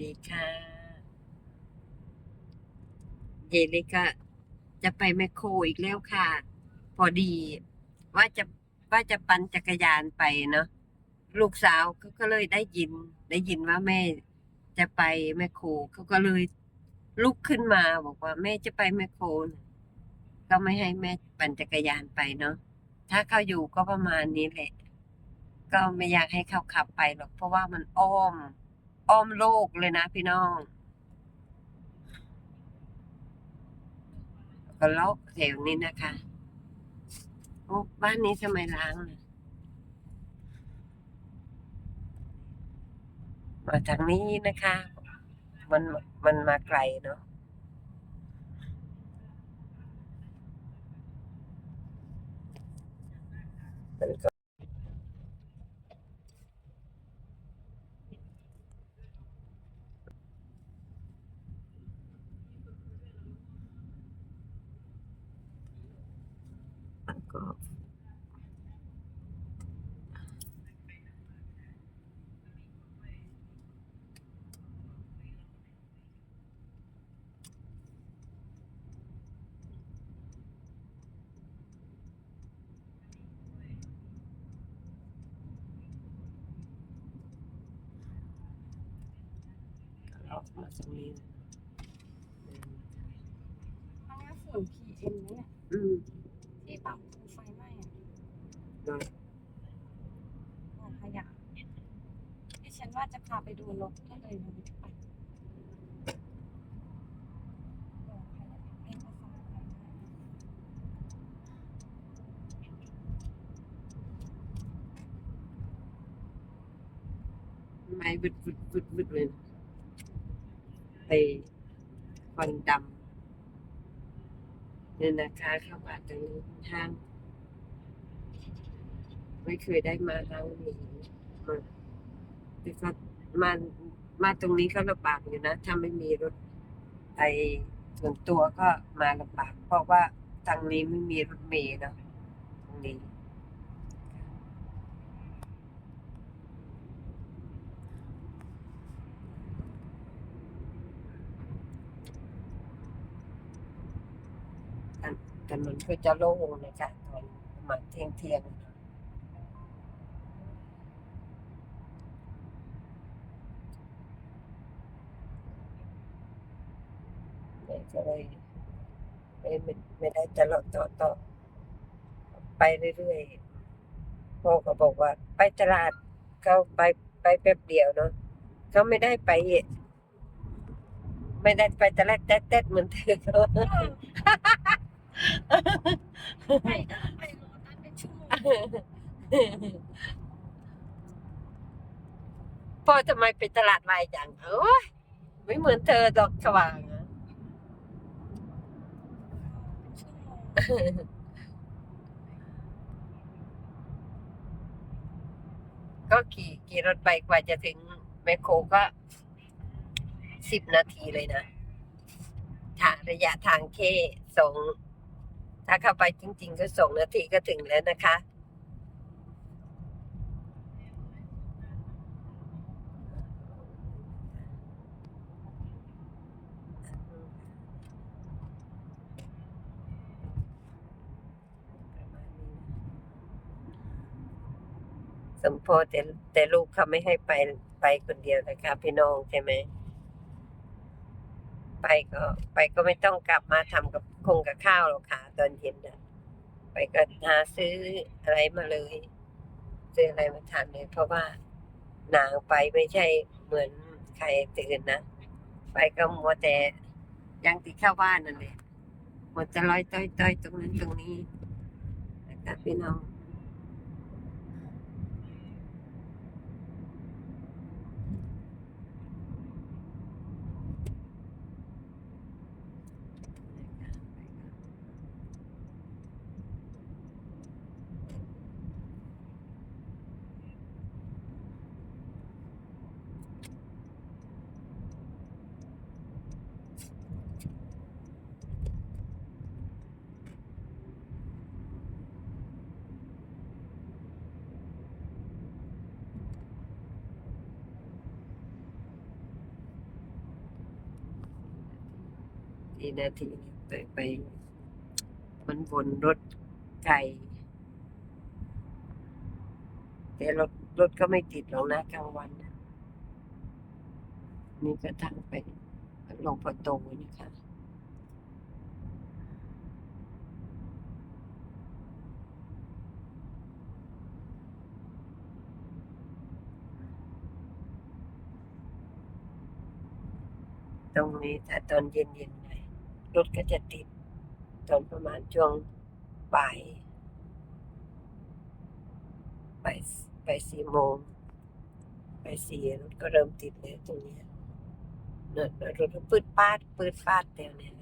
ดีค่ะเยเล็กก็จะไปแมคโครอีกแล้วค่ะ พอดีว่าจะว่าจะปั่นจักรยานไปเนาะลูกสาวเขาก็เลยได้ยิน ได้ยินว่าแม่จะไปแมคโครเขาก็เลยลุกขึ้นมาบอกว่าแม่จะไปแมคโครก็ไม่ให้แม่ปั่นจักรยานไปเนาะถ้าเขาอยู่ก็ประมาณนี้แหละ ก็ไม่อยากให้เขาขับไปหรอกเพราะว่ามันอ้อม อ้อมโลกเลยนะพี่น้องก็เลาะแถวนี้นะคะโอ้บ้านนี้ทำไมล้างนะมาทางนี้นะคะ มันมันมาไกลเนาะ มันก็เลาะมาตรงนี้นะอันนี้ฝุ่น PM เนี่ย อืม ที่แบบไฟไหม้อะ เนอะกองขยะที่ฉันว่าจะพาไปดูรถก็เลยไม่ได้ไปไม้บึดบึดบึดบึดเลยไปควันดำเนี่ยนะคะเข้ามาตรงนี้ทาง ไม่เคยได้มาทางนี้มาแต่ก็มามาตรงนี้ก็ลำบากอยู่นะถ้าไม่มีรถไอส่วนตัวก็มาลำบากเพราะว่าทางนี้ไม่มีรถเมล์เนอะตรงนี้ถนนก็จะโล่งนะคะตอนประมาณเที่ยงเที่ยงแม่ก็เลย ไม่ไม่ได้จะเลาะต่อต่อไปเรื่อยๆพ่อก็บอกว่า ไปตลาดเขาไปไปแป๊บเดียวเนาะเขาไม่ได้ไปไม่ได้ไปต่แรกแต๊ดๆเหมือนเธอไปก็ไปรถนั้นเป็นชั่วโมงพ่อทำไมไปตลาดวายจังโอ้ยไม่เหมือนเธอดอกสว่างอะ เป็นชั่วโมง ก็ขี่ขี่รถไปกว่าจะถึงแมคโครก็สิบนาทีเลยนะทางระยะทางแค่สองถ้าเข้าไปจริง ๆ ก็สองนาทีก็ถึงแล้วนะคะ สมโพธิแต่แต่ลูกเขาไม่ให้ไปไปคนเดียวนะคะพี่น้องใช่ไหมไปก็ ไปก็ไม่ต้องกลับมาทำกับคงกับข้าวหรอกค่ะตอนเย็นนะไปก็หาซื้ออะไรมาเลย ซื้ออะไรมาทานเลย เพราะว่าหนาวไปไม่ใช่เหมือนใครตื่นนะไปก็มัวแต่ยังติดเข้าบ้านนั่นแหละมัวจะลอยต้อยต้อยตรงนั้นตรงนี้นะคะพี่น้อง เกี่นาทีไปไป มันวนรถไกลแต่รถรถก็ไม่ติดหรอกนะกลางวันนะนี่ก็ทางไปลงประตูนะคะตรงนี้ถ้าตอนเย็นๆหน่อย รถก็จะติด ตอนประมาณช่วงบ่ายบ่ายบ่ายสี่โมงบ่ายสี่รถก็เริ่มติดแล้วตรงนี้ยเนรถก็ปืดปาดปืดปาดแล้วเนี่ย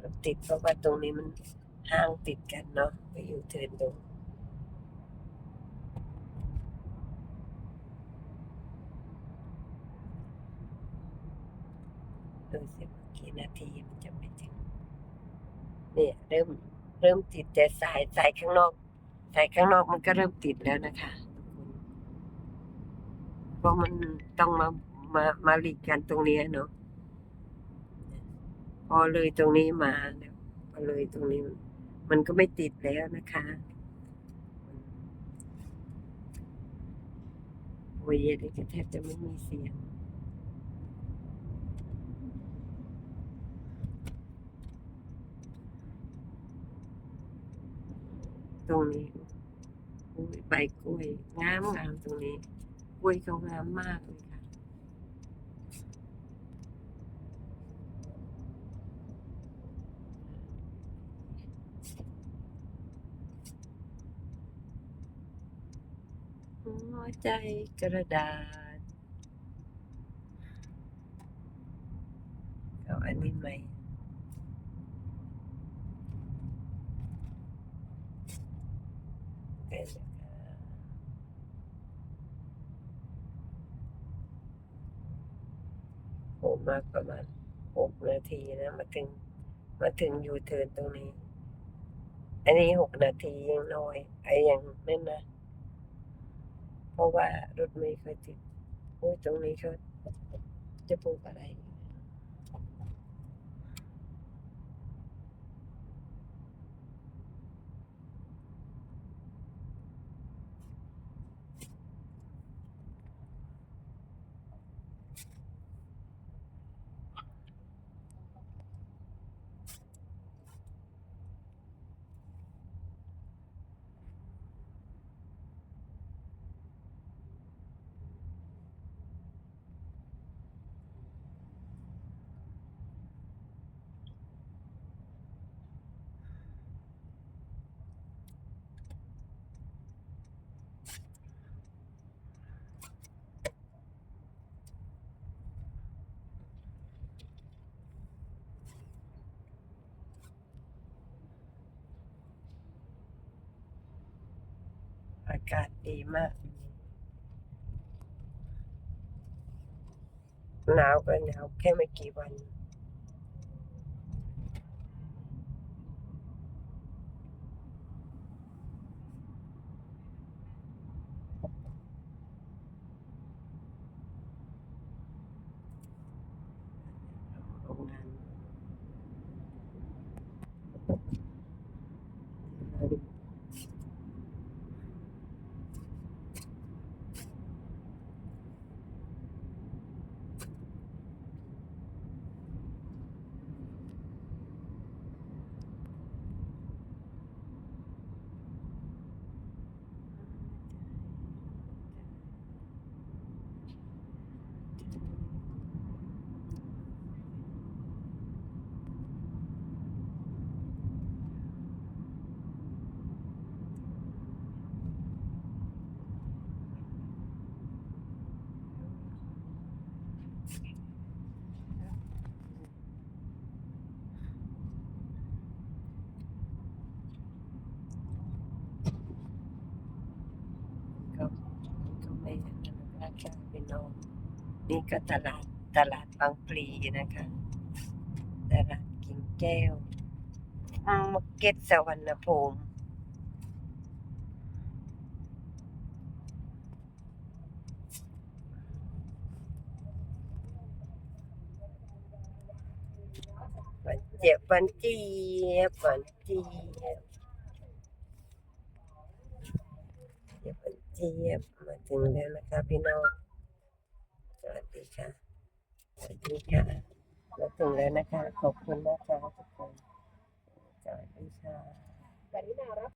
รถติดเพราะว่าตรงนี้มันห้างติดกันเนาะไปอยู่เทินตรงดูสิกี่นาทีมันจะไม่ถึง เนี่ยเริ่มเริ่มติดแต่สายสายข้างนอกสายข้างนอกมันก็เริ่มติดแล้วนะคะเพราะมันต้องมามามาหลีกกันตรงนี้เนาะพอเลยตรงนี้มาพอเลยตรงนี้ มันก็ไม่ติดแล้วนะคะโอ้ยเด็กแทบจะไม่มีเสียง ตรงนี้อุ้ยใบกล้วยงามงามตรงนี้ กล้วยเขางามมากเลยค่ะ หัวใจกระดาษเอาอันนี้ไหม เป็นผมมากประมาณหกนาทีนะมาถึง มาถึงยูเทิร์นตรงนี้ อันนี้หกนาทียังน้อย ไอ้ยังนั่นนะ เพราะว่ารถไม่ค่อยติด โอ้ยตรงนี้เขาจะปลูกอะไร อากาศดีมาก หนาวก็หนาวแค่ไม่กี่วัน นี่ก็ตลาดตลาดบางพลีนะคะตลาดกิ่งแก้วมาร์เก็ตสวรรณภูมิเจี๊ยบวานเจี๊ยบวานเจี๊ยบเจี๊ยบวานเจี๊ยบมาถึงแล้วนะคะพี่น้อง วัสดีค่ะ สวัสดีค่ะมาถึงแล้วนะคะ ขอบคุณมากค่ะทุกคนสวัสดีค่ะ